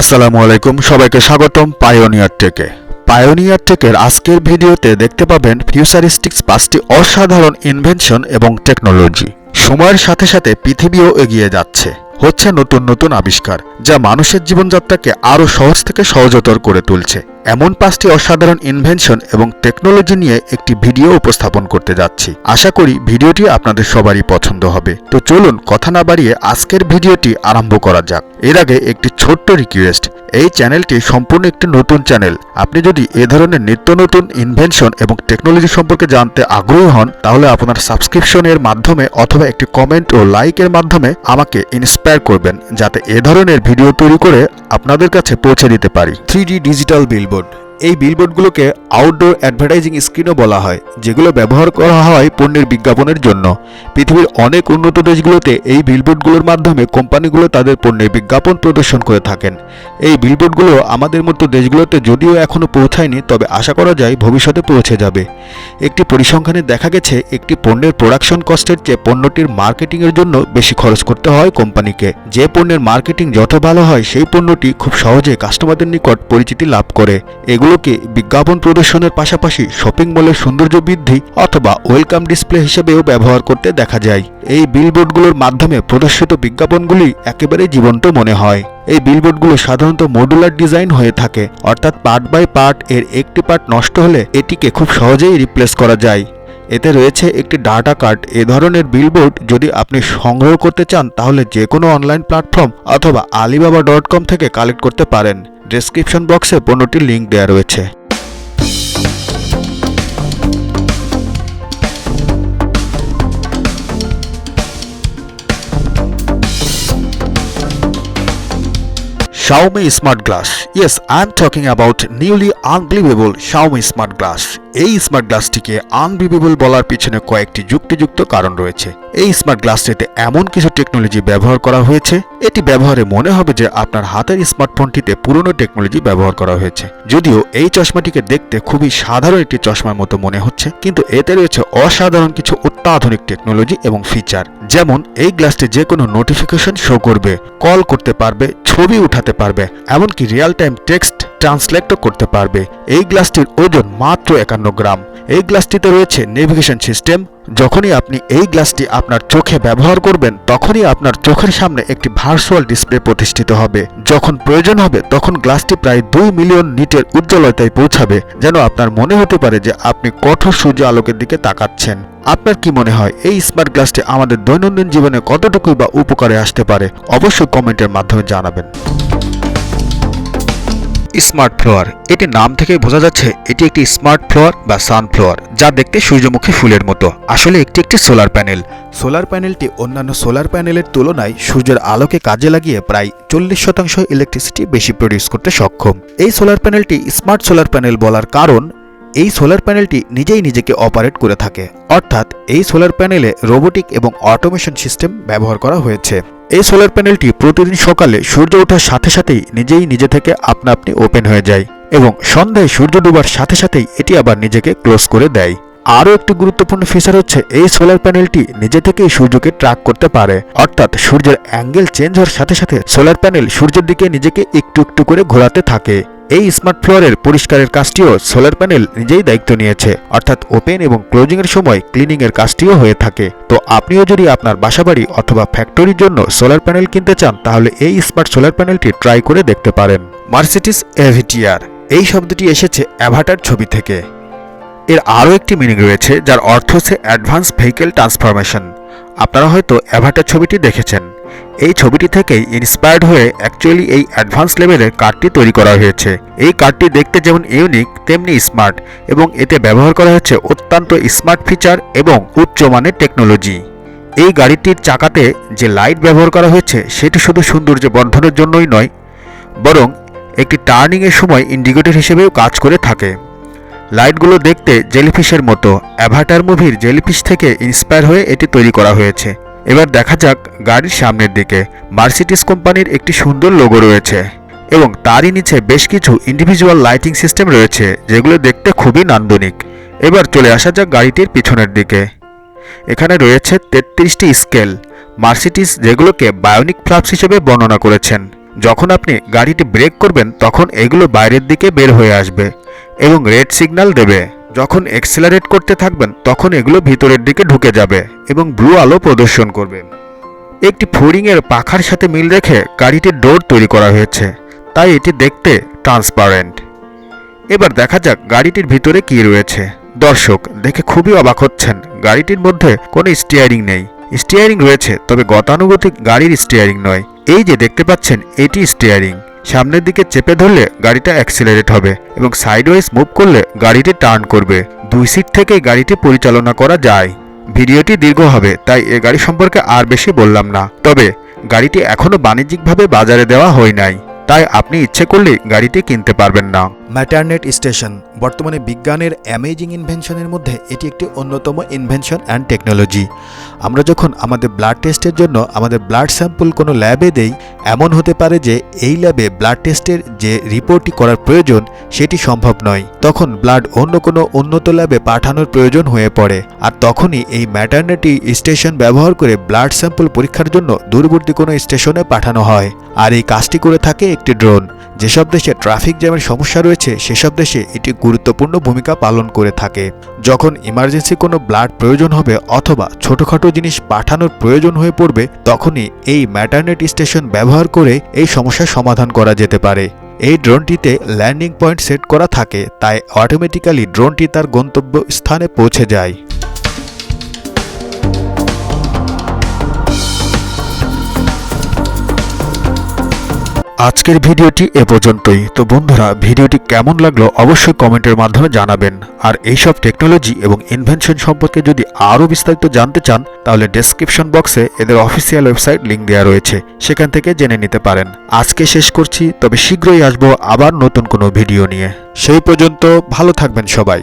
আসসালামু আলাইকুম, সবাইকে স্বাগতম পায়োনিয়ার টেকে পায়োনিয়ার টেকের আজকের ভিডিওতে দেখতে পাবেন ফিউচারিস্টিক্স পাঁচটি অসাধারণ ইনভেনশন এবং টেকনোলজি সময়ের সাথে সাথে পৃথিবীও এগিয়ে যাচ্ছে। হচ্ছে নতুন নতুন আবিষ্কার, যা মানুষের জীবনযাত্রাকে আরও সহজ থেকে সহজতর করে তুলছে। এমন পাঁচটি অসাধারণ ইনভেনশন এবং টেকনোলজি নিয়ে একটি ভিডিও উপস্থাপন করতে যাচ্ছি। আশা করি ভিডিওটি আপনাদের সবারই পছন্দ হবে। তো চলুন কথা না বাড়িয়ে আজকের ভিডিওটি আরম্ভ করা যাক। এর আগে একটি ছোট্ট রিকোয়েস্ট এই চ্যানেলটি সম্পূর্ণ একটি নতুন চ্যানেল আপনি যদি এ ধরনের নিত্য নতুন ইনভেনশন এবং টেকনোলজি সম্পর্কে জানতে আগ্রহী হন, তাহলে আপনার সাবস্ক্রিপশনের মাধ্যমে অথবা একটি কমেন্ট ও লাইকের মাধ্যমে আমাকে ইন্সপায়ার করবেন, যাতে এ ধরনের ভিডিও তৈরি করে আপনাদের কাছে পৌঁছে দিতে পারি। থ্রি ডিজিটাল বিলবোর্ড এই বিলবোর্ডগুলোকে আউটডোর অ্যাডভার্টাইজিং স্ক্রিনও বলা হয়, যেগুলো ব্যবহার করা হয় পণ্যের বিজ্ঞাপনের জন্য। পৃথিবীর অনেক উন্নত দেশগুলোতে এই বিলবোর্ডগুলোর মাধ্যমে কোম্পানিগুলো তাদের পণ্যের বিজ্ঞাপন প্রদর্শন করে থাকেন। এই বিলবোর্ডগুলো আমাদের মতো দেশগুলোতে যদিও এখনও পৌঁছায়নি, তবে আশা করা যায় ভবিষ্যতে পৌঁছে যাবে। একটি পরিসংখ্যানে দেখা গেছে, একটি পণ্যের প্রোডাকশন কস্টের চেয়ে পণ্যটির মার্কেটিংয়ের জন্য বেশি খরচ করতে হয় কোম্পানিকে। যে পণ্যের মার্কেটিং যত ভালো হয়, সেই পণ্যটি খুব সহজে কাস্টমারদের নিকট পরিচিতি লাভ করে। এগুলোকে বিজ্ঞাপন প্রদর্শনের পাশাপাশি শপিং মলের সৌন্দর্য বৃদ্ধি অথবা ওয়েলকাম ডিসপ্লে হিসেবেও ব্যবহার করতে দেখা যায়। এই বিলবোর্ডগুলোর মাধ্যমে প্রদর্শিত বিজ্ঞাপনগুলি একেবারেই জীবন্ত মনে হয়। এই বিলবোর্ডগুলো সাধারণত মডুলার ডিজাইন হয়ে থাকে, অর্থাৎ পার্ট বাই পার্ট এর একটি পার্ট নষ্ট হলে এটিকে খুব সহজেই রিপ্লেস করা যায়। এতে রয়েছে একটি ডাটা কার্ড এ ধরনের বিলবোর্ড যদি আপনি সংগ্রহ করতে চান, তাহলে যে কোনো অনলাইন প্ল্যাটফর্ম অথবা আলিবাবা ডট কম থেকে কালেক্ট করতে পারেন। ডেসক্রিপশন বক্সে পণ্যটির লিঙ্ক দেওয়া রয়েছে। Xiaomi Smart Glass. Yes, I'm talking about newly unbelievable Xiaomi Smart Glass. এই স্মার্ট গ্লাসটিকে আনবিলিভেবল বলার পিছনে কয়েকটি যুক্তিযুক্ত কারণ রয়েছে এই স্মার্ট গ্লাসটিতে এমন কিছু টেকনোলজি ব্যবহার করা হয়েছে এটি ব্যবহারে মনে হবে যে আপনার হাতের স্মার্টফোনটিতে পুরনো টেকনোলজি ব্যবহার করা হয়েছে যদিও এই চশমাটিকে দেখতে খুবই সাধারণ একটি চশমার মতো মনে হচ্ছে কিন্তু এতে রয়েছে অসাধারণ কিছু অত্যাধুনিক টেকনোলজি এবং ফিচার যেমন এই গ্লাসটি যে কোনো নোটিফিকেশন শো করবে কল করতে পারবে ছবি উঠাতে পারবে, এমনকি রিয়েল টাইম টেক্সট ট্রান্সলেটও করতে পারবে। এই গ্লাসটির ওজন মাত্র একান্ন গ্রাম। এই গ্লাসটিতে রয়েছে নেভিগেশন সিস্টেম যখনই আপনি এই গ্লাসটি আপনার চোখে ব্যবহার করবেন, তখনই আপনার চোখের সামনে একটি ভার্চুয়াল ডিসপ্লে প্রতিষ্ঠিত হবে। যখন প্রয়োজন হবে, তখন গ্লাসটি প্রায় দুই মিলিয়ন নিটের উজ্জ্বলতায় পৌঁছাবে, যেন আপনার মনে হতে পারে যে আপনি কঠোর সূর্য আলোকের দিকে তাকাচ্ছেন। আপনার কি মনে হয়, এই স্মার্ট গ্লাসটি আমাদের দৈনন্দিন জীবনে কতটুকুই বা উপকারে আসতে পারে? অবশ্যই কমেন্টের মাধ্যমে জানাবেন। Smart flower. এটি নাম থেকেই বোঝা যাচ্ছে এটি একটি স্মার্ট ফ্লোয়ার বা সানফ্লোয়ার যা দেখতে সূর্যমুখী ফুলের মতো। আসলে একটি একটি সোলার প্যানেল। সোলার প্যানেলটি অন্যান্য সোলার প্যানেলের তুলনায় সূর্যের আলোকে কাজে লাগিয়ে প্রায় চল্লিশ শতাংশ ইলেকট্রিসিটি বেশি প্রডিউস করতে সক্ষম। এই সোলার প্যানেলটি স্মার্ট সোলার প্যানেল বলার কারণ, এই সোলার প্যানেলটি নিজেই নিজেকে অপারেট করে থাকে। অর্থাৎ এই সোলার প্যানেলে রোবোটিক এবং অটোমেশন সিস্টেম ব্যবহার করা হয়েছে। এই সোলার প্যানেলটি প্রতিদিন সকালে সূর্য ওঠার সাথে সাথেই নিজেই নিজে থেকে আপনা আপনি ওপেন হয়ে যায় এবং সন্ধ্যায় সূর্য ডুবার সাথে সাথেই এটি আবার নিজেকে ক্লোজ করে দেয়। আরও একটি গুরুত্বপূর্ণ ফিচার হচ্ছে এই সোলার প্যানেলটি নিজে থেকেই সূর্যকে ট্র্যাক করতে পারে। অর্থাৎ সূর্যের অ্যাঙ্গেল চেঞ্জ হওয়ার সাথে সাথে সোলার প্যানেল সূর্যের দিকে নিজেকে একটু একটু করে ঘোরাতে থাকে। এই স্মার্ট ফ্লোরের পরিষ্কারের কাজটিও সোলার প্যানেল নিজেই দায়িত্ব নিয়েছে। অর্থাৎ ওপেন এবং ক্লোজিং এর সময় ক্লিনিং এর কাজটিও হয়ে থাকে। তো আপনিও যদি আপনার বাসাবাড়ি অথবা ফ্যাক্টরির জন্য সোলার প্যানেল কিনতে চান, তাহলে এই স্মার্ট সোলার প্যানেলটি ট্রাই করে দেখতে পারেন। Mercedes AVTR. এই শব্দটি এসেছে অ্যাভাটার ছবি থেকে। এর আরও একটি মিনিং রয়েছে, যার অর্থ হচ্ছে অ্যাডভান্স ভেহিকেল ট্রান্সফরমেশন। আপনারা হয়তো অ্যাভাটার ছবিটি দেখেছেন। এই ছবিটি থেকেই ইন্সপায়ার্ড হয়ে অ্যাকচুয়ালি এই অ্যাডভান্স লেভেলের কার্ডটি তৈরি করা হয়েছে। এই কার্ডটি দেখতে যেমন ইউনিক তেমনি স্মার্ট এবং এতে ব্যবহার করা হয়েছে অত্যন্ত স্মার্ট ফিচার এবং উচ্চমানের টেকনোলজি এই গাড়িটির চাকাতে যে লাইট ব্যবহার করা হয়েছে, সেটি শুধু সৌন্দর্য বর্ধনের জন্যই নয়, বরং একটি টার্নিংয়ের সময় ইন্ডিকেটর হিসেবেও কাজ করে থাকে। লাইটগুলো দেখতে জেলিফিশের মতো। অ্যাভাটার মুভির জেলিফিশ থেকে ইন্সপায়ার হয়ে এটি তৈরি করা হয়েছে। এবার দেখা যাক গাড়ির সামনের দিকে। মার্সিটিস কোম্পানির একটি সুন্দর লোগো রয়েছে এবং তারই নিচে বেশ কিছু ইন্ডিভিজুয়াল লাইটিং সিস্টেম রয়েছে, যেগুলো দেখতে খুবই নান্দনিক। এবার চলে আসা যাক গাড়িটির পিছনের দিকে। এখানে রয়েছে তেত্রিশটি স্কেল মার্সিটিস যেগুলোকে বায়োনিক ফ্লাপস হিসেবে বর্ণনা করেছেন। যখন আপনি গাড়িটি ব্রেক করবেন, তখন এগুলো বাইরের দিকে বের হয়ে আসবে এবং রেড সিগন্যাল দেবে। যখন এক্সেলারেট করতে থাকবেন, তখন এগুলো ভিতরের দিকে ঢুকে যাবে এবং ব্লু আলো প্রদর্শন করবে। একটি ফোরিংয়ের পাখার সাথে মিল রেখে গাড়িটির ডোর তৈরি করা হয়েছে, তাই এটি দেখতে ট্রান্সপারেন্ট এবার দেখা যাক গাড়িটির ভিতরে কি রয়েছে। দর্শক, দেখে খুবই অবাক হচ্ছেন, গাড়িটির মধ্যে কোনো স্টিয়ারিং নেই। স্টিয়ারিং রয়েছে, তবে গতানুগতিক গাড়ির স্টিয়ারিং নয়। এই যে দেখতে পাচ্ছেন, এটি স্টিয়ারিং সামনের দিকে চেপে ধরলে গাড়িটা অ্যাক্সিলারেট হবে এবং সাইডওয়াইজ মুভ করলে গাড়িটি টার্ন করবে। দুই সিট থেকে গাড়িটি পরিচালনা করা যায়। ভিডিওটি দীর্ঘ হবে, তাই এ গাড়ি সম্পর্কে আর বেশি বললাম না। তবে, গাড়িটি এখনও বাণিজ্যিকভাবে বাজারে দেওয়া হয় নাই, তাই আপনি ইচ্ছে করলেই গাড়িটি কিনতে পারবেন না। ম্যাটারনেট স্টেশন বর্তমানে বিজ্ঞানের অ্যামেজিং ইনভেনশনের মধ্যে এটি একটি অন্যতম ইনভেনশন অ্যান্ড টেকনোলজি আমরা যখন আমাদের ব্লাড টেস্টের জন্য আমাদের ব্লাড স্যাম্পল কোনো ল্যাবে দেই, এমন হতে পারে যে এই ল্যাবে ব্লাড টেস্টের যে রিপোর্টটি করার প্রয়োজন, সেটি সম্ভব নয়। তখন ব্লাড অন্য কোনো উন্নত ল্যাবে পাঠানোর প্রয়োজন হয়ে পড়ে। আর তখনই এই ম্যাটারনেটি স্টেশন ব্যবহার করে ব্লাড স্যাম্পল পরীক্ষার জন্য দূরবর্তী কোনো স্টেশনে পাঠানো হয়। আর এই কাজটি করে থাকে একটি ড্রোন যেসব দেশে ট্রাফিক জ্যামের সমস্যা রয়েছে সেসব দেশে এটি গুরুত্বপূর্ণ ভূমিকা পালন করে থাকে। যখন ইমার্জেন্সি কোনো ব্লাড প্রয়োজন হবে অথবা ছোটোখাটো জিনিস পাঠানোর প্রয়োজন হয়ে পড়বে, তখনই এই ম্যাটারনেট স্টেশন ব্যবহার করে এই সমস্যার সমাধান করা যেতে পারে। এই ড্রোনটিতে ল্যান্ডিং পয়েন্ট সেট করা থাকে, তাই অটোমেটিক্যালি ড্রোনটি তার গন্তব্য স্থানে পৌঁছে যায়। আজকের ভিডিওটি এ পর্যন্তই। তো বন্ধুরা, ভিডিওটি কেমন লাগল অবশ্যই কমেন্টের মাধ্যমে জানাবেন। আর এইসব টেকনোলজি এবং ইনভেনশন সম্পর্কে যদি আরও বিস্তারিত জানতে চান, তাহলে ডেসক্রিপশন বক্সে এদের অফিসিয়াল ওয়েবসাইট লিঙ্ক দেওয়া রয়েছে। সেখান থেকে জেনে নিতে পারেন। আজকে শেষ করছি, তবে শীঘ্রই আসব আবার নতুন কোনো ভিডিও নিয়ে। সেই পর্যন্ত ভালো থাকবেন সবাই।